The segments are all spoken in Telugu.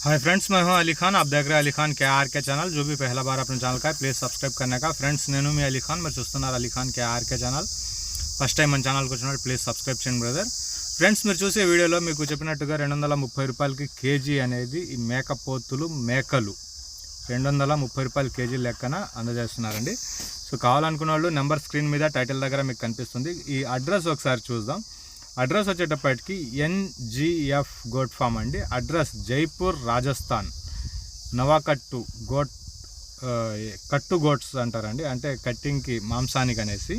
हाय फ्रेंड्स मैं हूं अली खान आप देख रहे हैं अली खान के आर के चैनल जो भी पहला बार अपने ఛానల్ का है ప్లీజ్ సబ్స్క్రైబ్ करने का ఫ్రెండ్స్ నేను మీ అలీ ఖాన్ మీరు చూస్తున్నారు Ali Khan K RK channel first time మన ఛానల్కి వచ్చినట్టు ప్లీజ్ సబ్స్క్రైబ్ చేయండి బ్రదర్ ఫ్రెండ్స్ మీరు చూసే వీడియోలో మీకు చెప్పినట్టుగా రెండు వందల ముప్పై రూపాయలకి కేజీ అనేది ఈ మేకపోతులు మేకలు రెండు వందల ముప్పై రూపాయల కేజీ లెక్కన అందజేస్తున్నారండి సో కావాలనుకున్న వాళ్ళు నెంబర్ స్క్రీన్ మీద టైటిల్ దగ్గర మీకు కనిపిస్తుంది ఈ అడ్రస్ ఒకసారి చూద్దాం అడ్రస్ వచ్చేటప్పటికి ఎన్జిఎఫ్ గోట్ ఫామ్ అండి. అడ్రస్ జైపూర్ రాజస్థాన్. నవాకట్టు గోట్ కట్టు గోట్స్ అంటారండి. అంటే కట్టింగ్కి మాంసానికి అనేసి.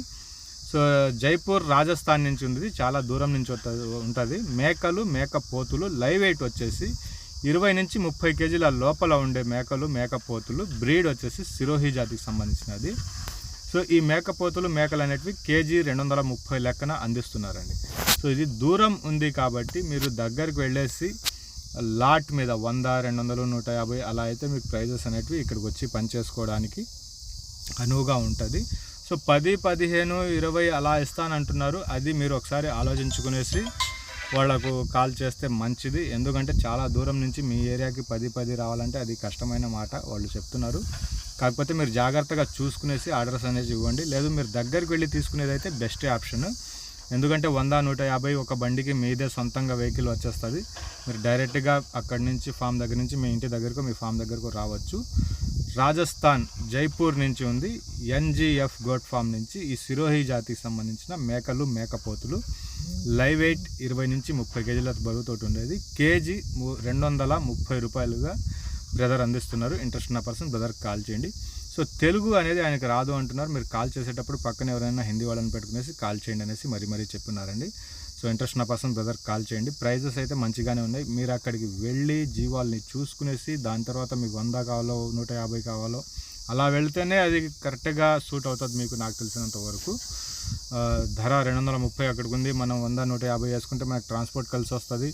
సో జైపూర్ రాజస్థాన్ నుంచి ఉంది చాలా దూరం నుంచి ఉంటుంది. మేకలు మేక పోతులు లైవ్ వెయిట్ వచ్చేసి ఇరవై నుంచి ముప్పై కేజీల లోపల ఉండే మేకలు మేకపోతులు బ్రీడ్ వచ్చేసి సిరోహి జాతికి సంబంధించినది. సో ఈ మేకపోతులు మేకలు అనేటివి కేజీ రెండు వందల ముప్పై లెక్కన అందిస్తున్నారండి. సో ఇది దూరం ఉంది కాబట్టి మీరు దగ్గరికి వెళ్ళేసి లాట్ మీద వంద రెండు వందలు నూట యాభై అలా అయితే మీకు ప్రైజెస్ అనేటివి ఇక్కడికి వచ్చి పని చేసుకోవడానికి అనువుగా ఉంటుంది. సో పది పదిహేను ఇరవై అలా ఇస్తానంటున్నారు. అది మీరు ఒకసారి ఆలోచించుకునేసి వాళ్ళకు కాల్ చేస్తే మంచిది. ఎందుకంటే చాలా దూరం నుంచి మీ ఏరియాకి పది పది రావాలంటే అది కష్టమైన మాట వాళ్ళు చెప్తున్నారు. కాకపోతే మీరు జాగ్రత్తగా చూసుకునేసి ఆర్డర్స్ అనేది ఇవ్వండి. లేదు మీరు దగ్గరికి వెళ్ళి తీసుకునేది అయితే బెస్ట్ ఆప్షన్. ఎందుకంటే వంద నూట యాభై ఒక బండికి మీదే సొంతంగా వెహికల్ వచ్చేస్తుంది. మీరు డైరెక్ట్గా అక్కడి నుంచి ఫామ్ దగ్గర నుంచి మీ ఇంటి దగ్గరకు మీ ఫామ్ దగ్గరకు రావచ్చు. రాజస్థాన్ జైపూర్ నుంచి ఉంది. ఎన్జిఎఫ్ గోట్ ఫామ్ నుంచి ఈ సిరోహి జాతికి సంబంధించిన మేకలు మేకపోతులు. లైవ్ వెయిట్ ఇరవై నుంచి ముప్పై కేజీల బరువుతోటి ఉండేది. కేజీ రెండు వందల ముప్పై రూపాయలుగా బ్రదర్ అందిస్తున్నారు. ఇంట్రెస్ట్ ఉన్న పర్సన్ బ్రదర్కి కాల్ చేయండి. సో తెలుగు అనేది ఆయనకు రాదు అంటున్నారు. మీరు కాల్ చేసేటప్పుడు పక్కన ఎవరైనా హిందీ వాళ్ళని పెట్టుకునేసి కాల్ చేయండి అనేసి మరీ మరీ చెప్పున్నారండి సో ఇంట్రెస్ట్ ఉన్న పర్సన్ బ్రదర్ కాల్ చేయండి. ప్రైజెస్ అయితే మంచిగానే ఉన్నాయి. మీరు అక్కడికి వెళ్ళి జీవాల్ని చూసుకునేసి దాని తర్వాత మీకు వంద కావాలో నూట యాభై కావాలో అలా వెళ్తేనే అది కరెక్ట్గా సూట్ అవుతుంది మీకు నాకు తెలిసినంత వరకు. ధర రెండు వందల ముప్పై అక్కడికి ఉంది. మనం వంద నూట యాభై వేసుకుంటే మనకు ట్రాన్స్పోర్ట్ కలిసి వస్తుంది.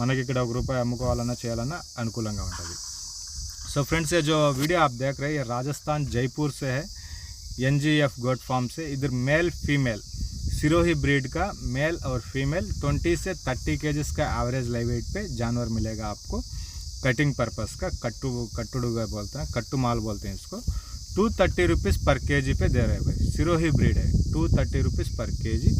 మనకి ఇక్కడ ఒక రూపాయి అమ్ముకోవాలన్నా చేయాలన్నా అనుకూలంగా ఉంటుంది. सो फ्रेंड्स ये जो वीडियो आप देख रहे हैं, ये राजस्थान जयपुर से है N G F goat farm से। इधर मेल फीमेल सिरोही ब्रीड का मेल और फीमेल 20 से 30 केजीस का एवरेज लाइव वेट पे जानवर मिलेगा आपको। कटिंग पर्पस का, कट्टू, कट्टुडुगा बोलते हैं कट्टू माल बोलते हैं इसको। टू थर्टी रुपीज़ पर के जी पे दे रहे हैं भाई। सिरोही ब्रीड है टू थर्टी रुपीज़ पर के जी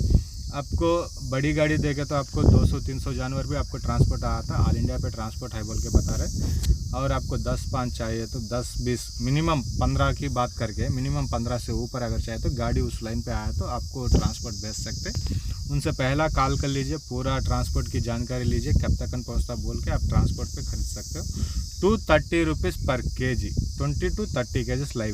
आपको बड़ी गाड़ी देखे तो आपको 200-300 जानवर भी आपको ट्रांसपोर्ट आया था ऑल इंडिया पे ट्रांसपोर्ट है बोल के बता रहे और आपको 10 पाँच चाहिए तो 10 20 मिनिमम 15 की बात करके मिनिमम 15 से ऊपर अगर चाहिए तो गाड़ी उस लाइन पे आया तो आपको ट्रांसपोर्ट भेज सकते उनसे पहला कॉल कर लीजिए, पूरा ट्रांसपोर्ट की जानकारी लीजिए कब तक पहुँचता बोल के आप ट्रांसपोर्ट पर खरीद सकते हो। टू थर्टी रुपीज़ पर K G twenty two thirty के जी लाइव